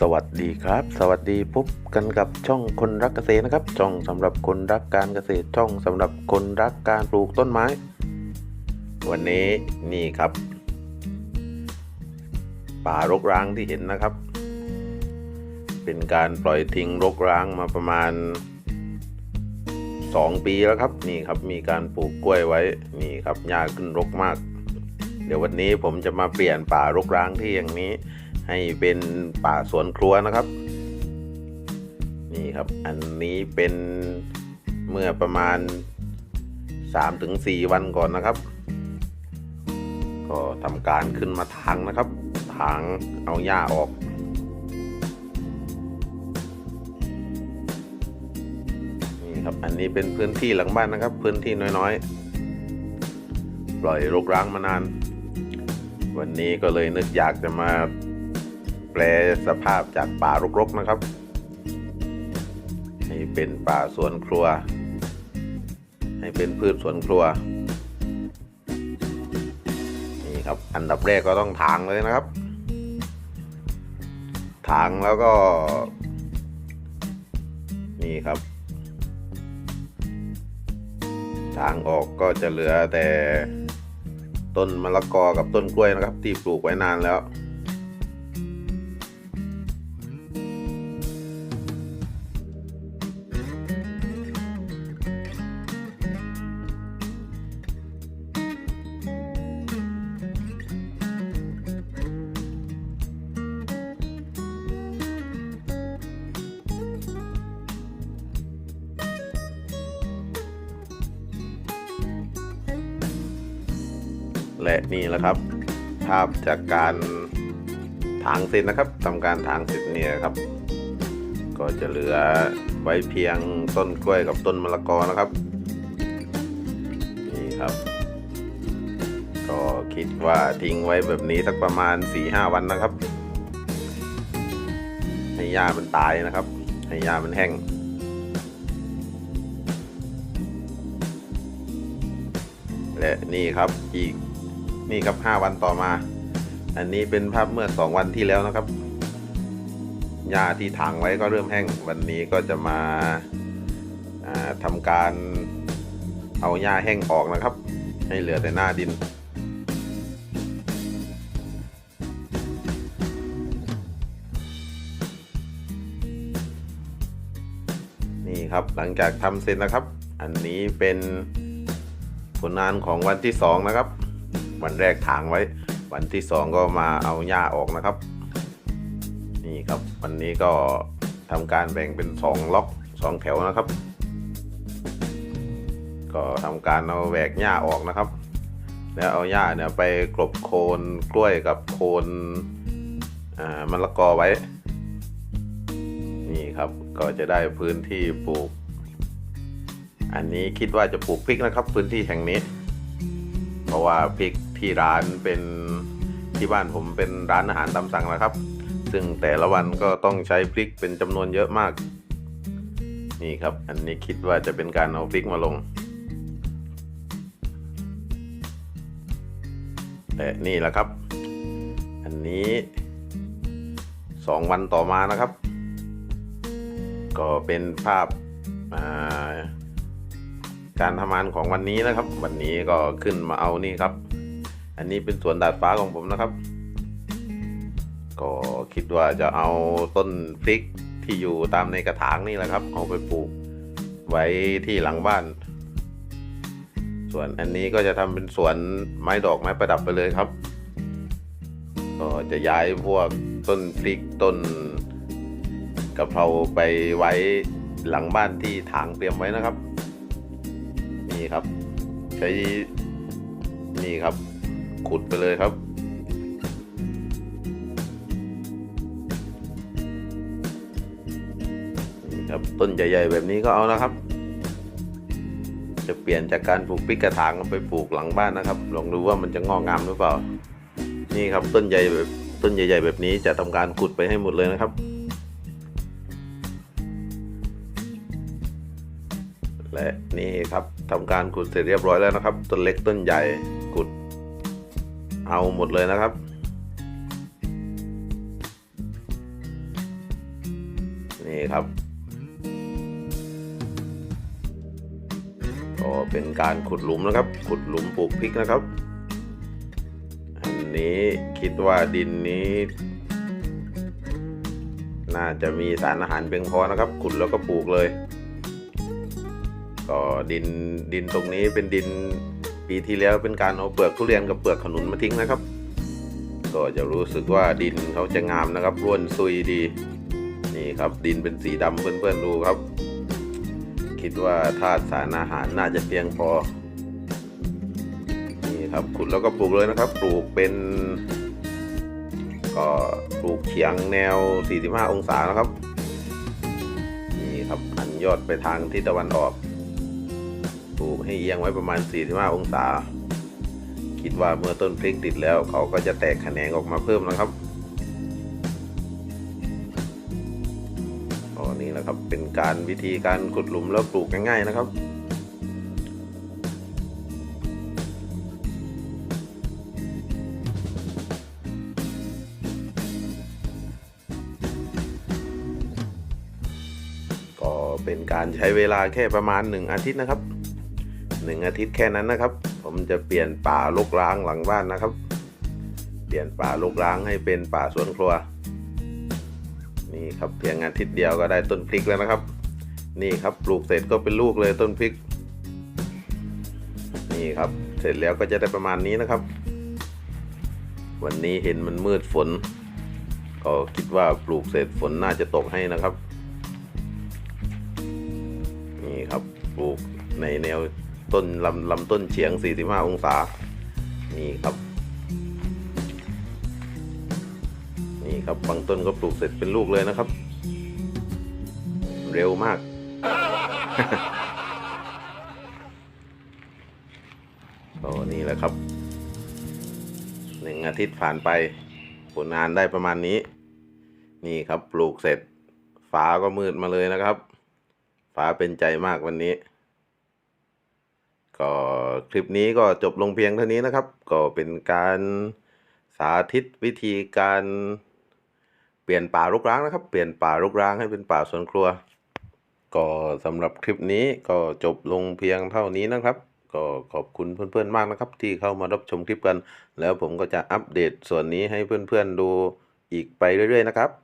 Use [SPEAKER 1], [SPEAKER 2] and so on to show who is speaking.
[SPEAKER 1] สวัสดีครับ สวัสดีพบกันกับช่องคนรักเกษตรนะครับ ช่องสำหรับคนรักการเกษตรช่องสำหรับคนรักการปลูกต้นไม้ วันนี้นี่ครับ ป่ารกร้างที่เห็นนะครับ เป็นการปล่อยทิ้งรกร้างมาประมาณ 2 ปีแล้วครับนี่ครับมีการปลูกกล้วยไว้นี่ครับหญ้าขึ้นรกมาก เดี๋ยววันนี้ผมจะมาเปลี่ยนป่ารกร้างที่อย่างนี้ ให้เป็นป่าสวนครัวนะครับ นี่ครับ อันนี้เป็นเมื่อประมาณ 3-4 วันก่อนนะครับ ก็ทำการขึ้นมาทางนะครับ ทางเอาหญ้าออกนี่ครับอันนี้เป็นพื้นที่หลังบ้านนะครับ พื้นที่น้อยๆ ปล่อยรกร้างมานาน วันนี้ก็เลยนึกอยากจะมา แปลสภาพจากป่ารกๆนะครับ ให้เป็นป่าสวนครัว ให้เป็นพืชสวนครัวนี่ครับอันดับแรกก็ต้องถางเลยนะครับ ถางแล้วก็ นี่ครับถางออกก็จะเหลือแต่ต้นมะละกอกับต้นกล้วยนะครับ ที่ปลูกไว้นานแล้ว และนี่แหละครับ ภาพจากการถางเสร็จนะครับทำการถางเสร็จเนี่ยครับ ก็จะเหลือไว้เพียงต้นกล้วยกับต้นมะละกอนะครับ นี่ครับ ก็คิดว่าทิ้งไว้แบบนี้สักประมาณ 4-5 วันนะครับ ให้หญ้ามันตายนะครับ ให้หญ้ามันแห้งและนี่ครับอีก นี่ครับ 5 วันต่อมา อันนี้เป็นภาพเมื่อ 2 วันที่แล้วนะครับหญ้าที่ถางไว้ก็เริ่มแห้ง วันนี้ก็จะมาาทำการเอาหญ้าแห้งออกนะครับ ให้เหลือแต่หน้าดินนี่ครับหลังจากทำเสร็จนะครับ อันนี้เป็นผลงานของวันที่สองนะครับ วันแรกถางไว้ วันที่สองก็มาเอาหญ้าออกนะครับ นี่ครับวันนี้ก็ทำการแบ่งเป็นสองล็อกสองแถวนะครับ ก็ทำการเอาแหวกหญ้าออกนะครับ แล้วเอาหญ้าเนี่ยไปกลบโคนกล้วยกับโคนมะละกอไว้ นี่ครับก็จะได้พื้นที่ปลูก อันนี้คิดว่าจะปลูกพริกนะครับ พื้นที่แห่งนี้ เพราะว่าพริก ที่ร้านเป็นที่บ้านผมเป็นร้านอาหารตามสั่งนะครับ ซึ่งแต่ละวันก็ต้องใช้พริกเป็นจำนวนเยอะมาก นี่ครับ อันนี้คิดว่าจะเป็นการเอาพริกมาลง แต่นี่แหละครับ อันนี้สองวันต่อมานะครับ ก็เป็นภาพาการทำงานของวันนี้นะครับ วันนี้ก็ขึ้นมาเอานี่ครับ อันนี้เป็นสวนดาดฟ้าของผมนะครับ ก็คิดว่าจะเอาต้นพริกที่อยู่ตามในกระถางนี่แหละครับ เอาไปปลูกไว้ที่หลังบ้าน ส่วนอันนี้ก็จะทำเป็นสวนไม้ดอกไม้ประดับไปเลยครับ ก็จะย้ายพวกต้นพริกต้นกะเพราไปไว้หลังบ้านที่ถางเตรียมไว้นะครับ นี่ครับ ใช้นี่ครับ ขุดไปเลยครับนี่ครับต้นใหญ่ ๆ แบบนี้ก็เอานะครับ จะเปลี่ยนจากการปลูกพริกกระถางไปปลูกหลังบ้านนะครับ ลองดูว่ามันจะงอกงามหรือเปล่า นี่ครับต้นใหญ่แบบต้นใหญ่ ๆ แบบนี้จะทำการขุดไปให้หมดเลยนะครับและนี่ครับทำการขุดเสร็จเรียบร้อยแล้วนะครับ ต้นเล็กต้นใหญ่ขุด เอาหมดเลยนะครับ นี่ครับก็เป็นการขุดหลุมนะครับ ขุดหลุมปลูกพริกนะครับ อันนี้คิดว่าดินนี้ น่าจะมีสารอาหารเพียงพอนะครับ ขุดแล้วก็ปลูกเลย ก็ดินดินตรงนี้เป็นดิน ปีที่แล้วเป็นการเอาเปลือกทุเรียนกับเปลือกขนุนมาทิ้งนะครับ ก็จะรู้สึกว่าดินเขาจะงามนะครับร่วนซุยดี นี่ครับดินเป็นสีดำเพื่อนๆดูครับ คิดว่าธาตุสารอาหารน่าจะเพียงพอ นี่ครับขุดแล้วก็ปลูกเลยนะครับ ปลูกเป็น ก็ปลูกเฉียงแนว 45 องศานะครับ นี่ครับหันยอดไปทางทิศตะวันออกูให้เอียงไว้ประมาณ 45 องศา คิดว่าเมื่อต้นพริกติดแล้ว เขาก็จะแตกแขนงออกมาเพิ่มนะครับอ๋อนี่แหละครับเป็นการวิธีการขุดหลุมแล้วปลูกง่ายๆนะครับก็เป็นการใช้เวลาแค่ประมาณ 1 อาทิตย์นะครับ 1อาทิตย์แค่นั้นนะครับ ผมจะเปลี่ยนป่ารกร้างหลังบ้านนะครับ เปลี่ยนป่ารกร้างให้เป็นป่าสวนครัว นี่ครับเพียงอาทิตย์เดียวก็ได้ต้นพริกแล้วนะครับ นี่ครับปลูกเสร็จก็เป็นลูกเลยต้นพริก นี่ครับเสร็จแล้วก็จะได้ประมาณนี้นะครับ วันนี้เห็นมันมืดฝน ก็คิดว่าปลูกเสร็จฝนน่าจะตกให้นะครับ นี่ครับปลูกในแนว ต้นลำลำต้นเฉียง 45 องศา นี่ครับ นี่ครับบางต้นก็ปลูกเสร็จเป็นลูกเลยนะครับ เร็วมาก ก็นี่แหละครับ หนึ่งอาทิตย์ผ่านไป ผลงานได้ประมาณนี้ นี่ครับปลูกเสร็จฟ้าก็มืดมาเลยนะครับฟ้าเป็นใจมากวันนี้ ก็คลิปนี้ก็จบลงเพียงเท่านี้นะครับ ก็เป็นการสาธิตวิธีการเปลี่ยนป่ารกร้างนะครับ เปลี่ยนป่ารกร้างให้เป็นป่าสวนครัว ก็สำหรับคลิปนี้ก็จบลงเพียงเท่านี้นะครับ ก็ขอบคุณเพื่อนๆมากนะครับ ที่เข้ามารับชมคลิปกัน แล้วผมก็จะอัปเดตส่วนนี้ให้เพื่อนๆดูอีกไปเรื่อยๆนะครับ